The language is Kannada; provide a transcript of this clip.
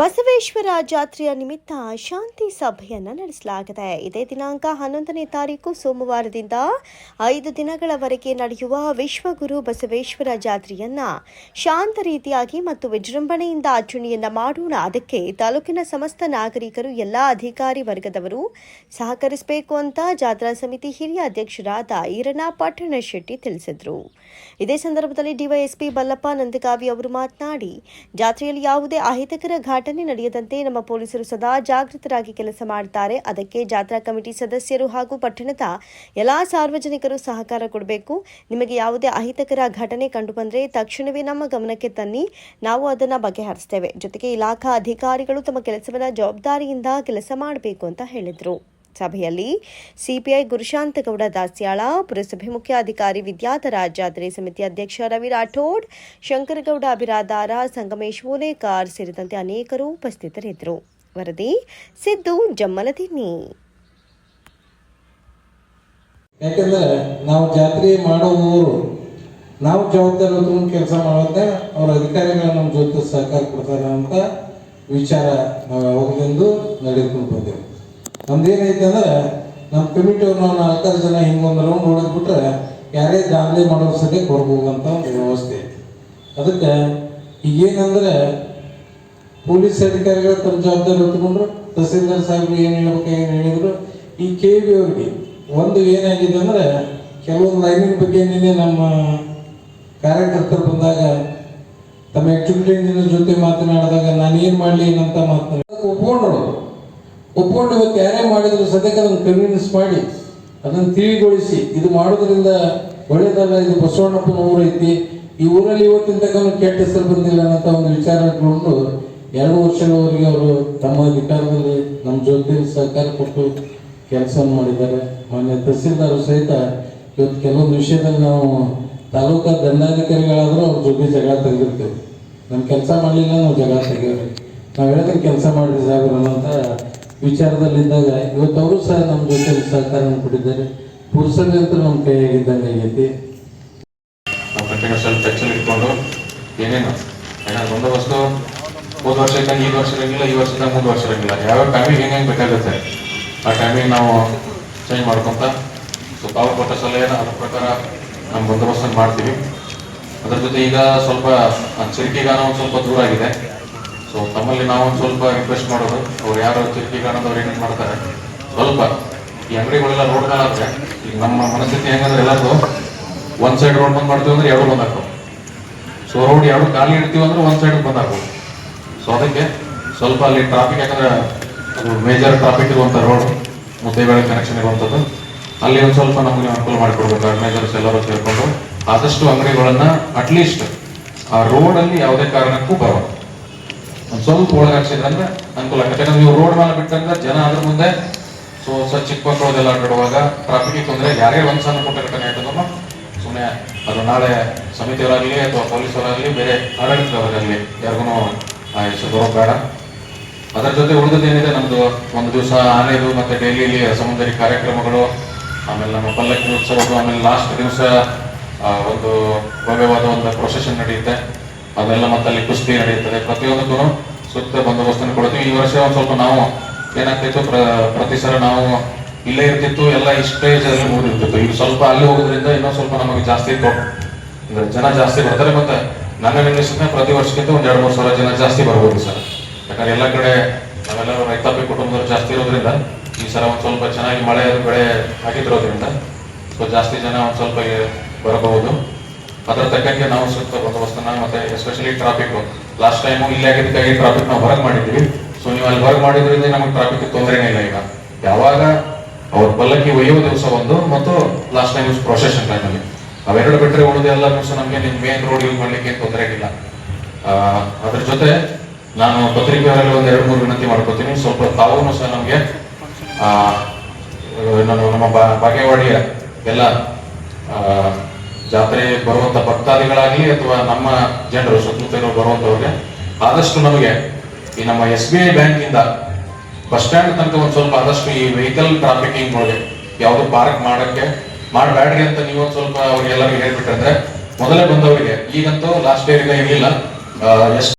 ಬಸವೇಶ್ವರ ಜಾತ್ರೆಯ ನಿಮಿತ್ತ ಶಾಂತಿ ಸಭೆಯನ್ನು ನಡೆಸಲಾಗಿದೆ. ಇದೇ ದಿನಾಂಕ ಹನ್ನೊಂದನೇ ತಾರೀಕು ಸೋಮವಾರದಿಂದ ಐದು ದಿನಗಳವರೆಗೆ ನಡೆಯುವ ವಿಶ್ವಗುರು ಬಸವೇಶ್ವರ ಜಾತ್ರೆಯನ್ನ ಶಾಂತ ರೀತಿಯಾಗಿ ಮತ್ತು ವಿಜೃಂಭಣೆಯಿಂದ ಆಚರಣೆಯನ್ನ ಮಾಡೋಣ. ಅದಕ್ಕೆ ತಾಲೂಕಿನ ಸಮಸ್ತ ನಾಗರಿಕರು, ಎಲ್ಲ ಅಧಿಕಾರಿ ವರ್ಗದವರು ಸಹಕರಿಸಬೇಕು ಅಂತ ಜಾತ್ರಾ ಸಮಿತಿ ಹಿರಿಯ ಅಧ್ಯಕ್ಷರಾದ ಈರಣ್ಣ ಪಟ್ಟಣ ಶೆಟ್ಟಿ ತಿಳಿಸಿದರು. ಇದೇ ಸಂದರ್ಭದಲ್ಲಿ ಡಿವೈಎಸ್ಪಿ ಬಲ್ಲಪ್ಪ ನಂದಗಾವಿ ಅವರು ಮಾತನಾಡಿ, ಜಾತ್ರೆಯಲ್ಲಿ ಯಾವುದೇ ಅಹಿತಕರ ಘಟನೆ ನಡೆಯದಂತೆ ನಮ್ಮ ಪೊಲೀಸರು ಸದಾ ಜಾಗೃತರಾಗಿ ಕೆಲಸ ಮಾಡುತ್ತಾರೆ ಅದಕ್ಕೆ ಜಾತ್ರಾ ಕಮಿಟಿ ಸದಸ್ಯರು ಹಾಗೂ ಪಟ್ಟಣದ ಎಲ್ಲಾ ಸಾರ್ವಜನಿಕರು ಸಹಕಾರ ಕೊಡಬೇಕು. ನಿಮಗೆ ಯಾವುದೇ ಅಹಿತಕರ ಘಟನೆ ಕಂಡುಬಂದರೆ ತಕ್ಷಣವೇ ನಮ್ಮ ಗಮನಕ್ಕೆ ತನ್ನಿ. ನಾವು ಅದನ್ನು ಬಗೆಹರಿಸ್ತೇವೆ. ಜೊತೆಗೆ ಇಲಾಖಾ ಅಧಿಕಾರಿಗಳು ತಮ್ಮ ಕೆಲಸವನ್ನು ಜವಾಬ್ದಾರಿಯಿಂದ ಕೆಲಸ ಮಾಡಬೇಕು ಅಂತ ಹೇಳಿದರು. ಸಭೆಯಲ್ಲಿ ಸಿಪಿಐ ಗುರುಶಾಂತಗೌಡ ದಾಸ್ಯಾಳ, ಪುರಸಭೆ ಮುಖ್ಯಾಧಿಕಾರಿ ವಿದ್ಯಾಧರ ಜಾತ್ರೆ ಸಮಿತಿ ಅಧ್ಯಕ್ಷ ರವಿ ರಾಠೋಡ್, ಶಂಕರಗೌಡ ಅಭಿರಾದಾರ ಸಂಗಮೇಶ್ ಓಲೇಕಾರ್ ಸೇರಿದಂತೆ ಅನೇಕರು ಉಪಸ್ಥಿತರಿದ್ದರು. ವರದಿ, ಸಿದ್ದು ಜಮ್ಮಲದಿನ್ನಿ. ಯಾಕಂದ್ರೆ ನಾವು ಜಾತ್ರೆ ಮಾಡುವವರು ನಾವು ಜವಾಬ್ದಾರಿ ಹೊತ್ಕೊಂಡು ಕೆಲಸ ಮಾಡೋದೇ ಅವ್ರ ಅಧಿಕಾರಿಗಳು ನಮ್ಮ ಜೊತೆ ಸಹಕಾರ ಕೊಡ್ತಾರೆ ಅಂತ ವಿಚಾರ ನಾವು ಯಾವಾಗಲಿಂದ ನಡೆದುಕೊಂಡು ಬಂದೆವು. ನಮ್ದು ಏನೈತೆ ಅಂದ್ರೆ ನಮ್ಮ ಕಮಿಟಿಯವ್ರು ನಾವು ನಾಲ್ಕಾರು ಜನ ಹಿಂಗೊಂದು ರೌಂಡ್ ಹೊಡೆದ್ಬಿಟ್ರೆ ಯಾರೇ ದಾಖಲೆ ಮಾಡೋ ಸದ್ಯಕ್ಕೆ ಕೊಡ್ಬೋದಂತ ಒಂದು ವ್ಯವಸ್ಥೆ ಅದಕ್ಕೆ ಈಗೇನಂದ್ರೆ ಪೊಲೀಸ್ ಅಧಿಕಾರಿಗಳು ತಮ್ಮ ಜವಾಬ್ದಾರಿ ಹೊತ್ಕೊಂಡ್ರು ತಹಸೀಲ್ದಾರ್ ಸಾಹೇಬ್ರು ಏನು ಹೇಳ್ಬೇಕು, ಏನು ಹೇಳಿದ್ರು, ಈ ಕೆ ಬಿ ಅವ್ರಿಗೆ ಒಂದು ಏನಾಗಿದೆ ಅಂದ್ರೆ ಕೆಲವೊಂದು ಲೈನಿನ ಬಗ್ಗೆ ನಿನ್ನೆ ನಮ್ಮ ಕಾರ್ಯಕರ್ತರು ಬಂದಾಗ, ತಮ್ಮ ಎಕ್ಸಿಕ್ಯೂಟಿವ್ ಇಂಜಿನಿಯರ್ ಜೊತೆ ಮಾತನಾಡಿದಾಗ ನಾನು ಏನು ಮಾಡಲಿ ಅಂತ ಮಾತನಾಡ ಒಪ್ಕೊಂಡ್ರು ಒಪ್ಕೊಂಡು ಇವತ್ತು ಯಾರೇ ಮಾಡಿದ್ರು ಸದ್ಯಕ್ಕೆ ಅದನ್ನು ಕನ್ವಿನ್ಸ್ ಮಾಡಿ, ಅದನ್ನು ತಿಳಿಗೊಳಿಸಿ. ಇದು ಮಾಡೋದ್ರಿಂದ ಒಳ್ಳೇದಲ್ಲ ಇದು ಬಸವಣ್ಣಪ್ಪನ ಊರೈತಿ ಈ ಊರಲ್ಲಿ ಇವತ್ತಿನ ತಕ್ಕ ಕೆಟ್ಟ ಹೆಸರು ಬಂದಿಲ್ಲ ಅನ್ನೋ ಒಂದು ವಿಚಾರ ಇಟ್ಕೊಂಡು ಎರಡು ವರ್ಷಗಳವರೆಗೆ ಅವರು ತಮ್ಮ ಅಧಿಕಾರದಲ್ಲಿ, ನಮ್ಮ ಜೊತೆ ಸಹಕಾರ ಕೊಟ್ಟು ಕೆಲಸ ಮಾಡಿದ್ದಾರೆ. ಮಾನ್ಯ ತಹಸೀಲ್ದಾರ್ ಸಹಿತ ಇವತ್ತು ಕೆಲವೊಂದು ವಿಷಯದಲ್ಲಿ ನಾವು ತಾಲೂಕಾ ದಂಡಾಧಿಕಾರಿಗಳಾದರೂ ಅವ್ರ ಜೊತೆ ಜಗಳ ತೆಗೆದಿರ್ತೇವೆ. ನಮ್ಮ ಕೆಲಸ ಮಾಡಲಿಲ್ಲ ನಾವು ಜಗಳ ತೆಗೆಯೋರಿ. ನಾವು ಹೇಳಿದ್ರೆ ಕೆಲಸ ಮಾಡಿದ್ರೆ ಸಾಗರ ಅನ್ನೋಂಥ ವಿಚಾರದಲ್ಲಿದ್ದಾಗ ಇವತ್ತು ಅವರು ಸಹ ನಮ್ಮ ಜೊತೆ ಸಹಕಾರ ಕೊಟ್ಟಿದ್ದಾರೆ. ಪುರುಷರಿಗೆ ಅಂತ ನಮ್ಮ ಕೈಯಾಗಿದ್ದಂಗೆ ಆಗೈತಿ. ಕಂಟಿನ್ಯೂಸ್ ಅಲ್ಲಿ ಟಚಲ್ಲಿ ಇಟ್ಕೊಂಡು ಏನೇನು? ಏನಾದ್ರು ಬಂದೋಬಸ್ತು? ಹೋದ ವರ್ಷ ಇದ್ದಂಗೆ ಈ ವರ್ಷ ಇರಂಗಿಲ್ಲ ಈ ವರ್ಷದ ಮುಂದೆ ವರ್ಷ ಇರಂಗಿಲ್ಲ ಯಾವ ಟೈಮಿಗೆ ಹೆಂಗೆ ಬೇಕಾಗುತ್ತೆ ಆ ಟೈಮಿಗೆ ನಾವು ಚೇಂಜ್ ಮಾಡ್ಕೊತ ಸೊ ಅವ್ರು ಕೊಟ್ಟ ಸಲಹೆನ ಅದ್ರ ಪ್ರಕಾರ ನಮ್ಮ ಬಂದೋಬಸ್ತನ್ನು ಮಾಡ್ತೀವಿ. ಅದ್ರ ಜೊತೆ ಈಗ ಸ್ವಲ್ಪ ಚಿರಕಿಗಾನ ಒಂದು ಸ್ವಲ್ಪ ದೂರ ಆಗಿದೆ. ಸೊ ತಮ್ಮಲ್ಲಿ ನಾವು ಒಂದು ಸ್ವಲ್ಪ ರಿಕ್ವೆಸ್ಟ್ ಮಾಡೋದು. ಅವ್ರು ಯಾರು ಚಿರಕಿಗಾನದವ್ರು ಏನೇನು ಮಾಡ್ತಾರೆ? ಸ್ವಲ್ಪ ಈ ಅಂಗಡಿಗಳೆಲ್ಲ ರೋಡ್ ಕಾಣಾದ್ರೆ ಈಗ ನಮ್ಮ ಮನಸ್ಥಿತಿ ಹೆಂಗಂದ್ರೆ ಎಲ್ಲರೂ ಒಂದ್ ಸೈಡ್ ರೋಡ್ ಬಂದ್ ಮಾಡ್ತೀವಿ ಅಂದ್ರೆ ಎರಡು ಬಂದಾಕು ಸೊ ರೋಡ್ ಎರಡು ಖಾಲಿ ಇಡ್ತೀವಿ ಅಂದ್ರೆ ಒಂದ್ ಸೈಡ್ ಬಂದಾಕು ಸೊ ಅದಕ್ಕೆ ಸ್ವಲ್ಪ ಅಲ್ಲಿ ಟ್ರಾಫಿಕ್ ಯಾಕಂದ್ರೆ ಮೇಜರ್ ಟ್ರಾಫಿಕ್ ಇರುವಂತ ರೋಡ್ ಮುದ್ದೇಬೇಳೆ ಕನೆಕ್ಷನ್ ಇರುವಂತದ್ದು, ಅಲ್ಲಿ ಒಂದ್ ಸ್ವಲ್ಪ ನಮಗೆ ಅನುಕೂಲ ಮಾಡಿಕೊಡ್ಬೇಕು ಮೇಜರ್ಸ್ ಎಲ್ಲರೂ ಸೇರ್ಕೊಂಡು ಆದಷ್ಟು ಅಂಗಡಿಗಳನ್ನ ಅಟ್ಲೀಸ್ಟ್ ಆ ರೋಡ್ ಅಲ್ಲಿ ಯಾವುದೇ ಕಾರಣಕ್ಕೂ ಬರಬಾರ್ದು ಒಂದ್ ಸ್ವಲ್ಪ ಒಳಗೆ ಹಾಕ್ಸಿದ್ರಂದ್ರೆ ಅನುಕೂಲ ಆಗುತ್ತೆ. ಯಾಕಂದ್ರೆ ನೀವು ರೋಡ್ ಮೇಲೆ ಬಿಟ್ಟಂದ್ರೆ ಜನ ಅದ್ರ ಮುಂದೆ ಸೊ ಸ್ವ ಚಿಕ್ಕ ಮಕ್ಕಳದೆಲ್ಲ ಆಟಾಡುವಾಗ ಟ್ರಾಫಿಕ್ ತೊಂದರೆ ಯಾರೇ ಒಂದು ಸಣ್ಣ ಪುಟ್ಟ ಘಟನೆ ಆಯ್ತದನ್ನು ಸುಮ್ಮನೆ ಅದು ನಾಳೆ ಸಮಿತಿಯವರಾಗಲಿ ಅಥವಾ ಪೊಲೀಸವರಾಗಲಿ ಬೇರೆ ಆಡಳಿತದವರಾಗಲಿ ಯಾರಿಗೂ ಹೆಸರು ಬರೋ ಬೇಡ. ಅದರ ಜೊತೆ ಉಳಿದದ್ದು ಏನಿದೆ, ನಮ್ದು ಒಂದು ದಿವಸ ಆನೆಯದು ಮತ್ತೆ ಡೈಲಿ ಸಮುದಾಯ ಕಾರ್ಯಕ್ರಮಗಳು, ಆಮೇಲೆ ನಮ್ಮ ಪಲ್ಲಕ್ಕಿ ಉತ್ಸವಗಳು, ಆಮೇಲೆ ಲಾಸ್ಟ್ ದಿವಸ ಒಂದು ಭವ್ಯವಾದ ಒಂದು ಪ್ರೊಸೆಷನ್ ನಡೆಯುತ್ತೆ. ಅದೆಲ್ಲ ಮತ್ತಲ್ಲಿ ಕುಸ್ತಿ ನಡೆಯುತ್ತದೆ. ಪ್ರತಿಯೊಂದಕ್ಕೂ ಸೂಕ್ತ ಬಂದೋಬಸ್ತನ್ನು ಕೊಡ್ತೀವಿ ಈ ವರ್ಷ ಒಂದು ಸ್ವಲ್ಪ ನಾವು ಏನಾಗ್ತಿತ್ತು? ಪ್ರ- ಪ್ರತಿ ಸಲ ನಾವು ಇಲ್ಲೇ ಇರ್ತಿತ್ತು. ಎಲ್ಲ ಇಷ್ಟೇ ಅಲ್ಲಿ ಮುಗಿದಿರ್ತಿತ್ತು ಈಗ ಸ್ವಲ್ಪ ಅಲ್ಲಿ ಹೋಗೋದ್ರಿಂದ ಇನ್ನೊಂದು ಸ್ವಲ್ಪ ನಮಗೆ ಜಾಸ್ತಿ ಅಂದ್ರೆ ಜನ ಜಾಸ್ತಿ ಬರ್ತಾರೆ ಮತ್ತೆ ನನ್ನ ನಿರ್ದೇಶನ ಪ್ರತಿ ವರ್ಷಕ್ಕಿಂತ ಒಂದ್ ಎರಡು, ಮೂರು ಸಾವಿರ ಜನ ಜಾಸ್ತಿ ಬರ್ಬೋದು ಸರ್. ಯಾಕಂದ್ರೆ ಎಲ್ಲ ಕಡೆ ನಾವೆಲ್ಲರೂ ರೈತಾಪಿ ಕುಟುಂಬದವರು ಜಾಸ್ತಿ ಇರೋದ್ರಿಂದ ಈ ಸಲ ಒಂದ್ ಸ್ವಲ್ಪ ಚೆನ್ನಾಗಿ ಮಳೆ, ಬೆಳೆ ಹಾಕಿದ್ರೋದ್ರಿಂದ ಸೊ ಜಾಸ್ತಿ ಜನ ಒಂದ್ ಸ್ವಲ್ಪ ಬರಬಹುದು ಅದರ ತಕ್ಕಂಗೆ ನಾವು ಸೂಕ್ತ ಬಂದೋಬಸ್ತನ್ನ ಮತ್ತೆ ಎಸ್ಪೆಷಲಿ ಟ್ರಾಫಿಕ್ ಲಾಸ್ಟ್ ಟೈಮು ಇಲ್ಲಿ ಆಗಿದ್ದಕ್ಕಾಗಿ ಟ್ರಾಫಿಕ್ ನಾವು ಹೊರಗೆ ಮಾಡಿದ್ವಿ. ಸೊ ನೀವು ಅಲ್ಲಿ ಹೊರಗೆ ಮಾಡಿದ್ರಿಂದ ನಮಗೆ ಟ್ರಾಫಿಕ್ ತೊಂದರೆನೇ ಇಲ್ಲ ಈಗ. ಯಾವಾಗ ಅವ್ರ ಪಲ್ಲಕ್ಕಿ ಒಯ್ಯುವ ದಿವಸ ಒಂದು ಮತ್ತು ಲಾಸ್ಟ್ ಟೈಮ್ ಪ್ರೊಸೆಷನ್ ಟೈಮಲ್ಲಿ ಅವೆರಡು ಬಿಟ್ಟರೆ ಉಳಿದ ಎಲ್ಲ ದಿವಸ ನಮಗೆ ನಿಮ್ಮ ಮೇನ್ ರೋಡ್ ಯೂಸ್ ಮಾಡ್ಲಿಕ್ಕೆ ತೊಂದರೆ ಇಲ್ಲ ಅದ್ರ ಜೊತೆ ನಾನು ಪತ್ರಿಕೆಯವರಲ್ಲಿ ಒಂದು ಎರಡು ಮೂರು ವಿನಂತಿ ಮಾಡ್ಕೋತೀನಿ. ಸ್ವಲ್ಪ ತಾವೂ ಸಹ ನಮಗೆ ನಾನು ನಮ್ಮ ಬಾಗೇವಾಡಿಯ ಎಲ್ಲ ಜಾತ್ರೆ ಬರುವಂತ ಭಕ್ತಾದಿಗಳಾಗಲಿ ಅಥವಾ ನಮ್ಮ ಜನರು ಸುತ್ತಮುತ್ತ ಬರುವಂತವ್ರಿಗೆ ಆದಷ್ಟು ನಮಗೆ ಈ ನಮ್ಮ ಎಸ್ ಬಿ ಐ ಬ್ಯಾಂಕ್ ಇಂದ ಬಸ್ ಸ್ಟ್ಯಾಂಡ್ ತನಕ ಒಂದ್ ಸ್ವಲ್ಪ ಆದಷ್ಟು ಈ ವೆಹಿಕಲ್ ಟ್ರಾಫಿಕಿಂಗ್ ಒಳಗೆ ಯಾವ್ದು ಪಾರ್ಕ್ ಮಾಡಕ್ಕೆ ಮಾಡಬೇಡ್ರಿ ಅಂತ ನೀವು ಸ್ವಲ್ಪ ಅವ್ರಿಗೆಲ್ಲರಿಗೂ ಹೇಳ್ಬಿಟ್ರಂದ್ರೆ ಮೊದಲೇ ಬಂದವರಿಗೆ, ಈಗಂತೂ ಲಾಸ್ಟ್ ಇಯರ್ ಇರಲಿಲ್ಲ ಎಷ್ಟು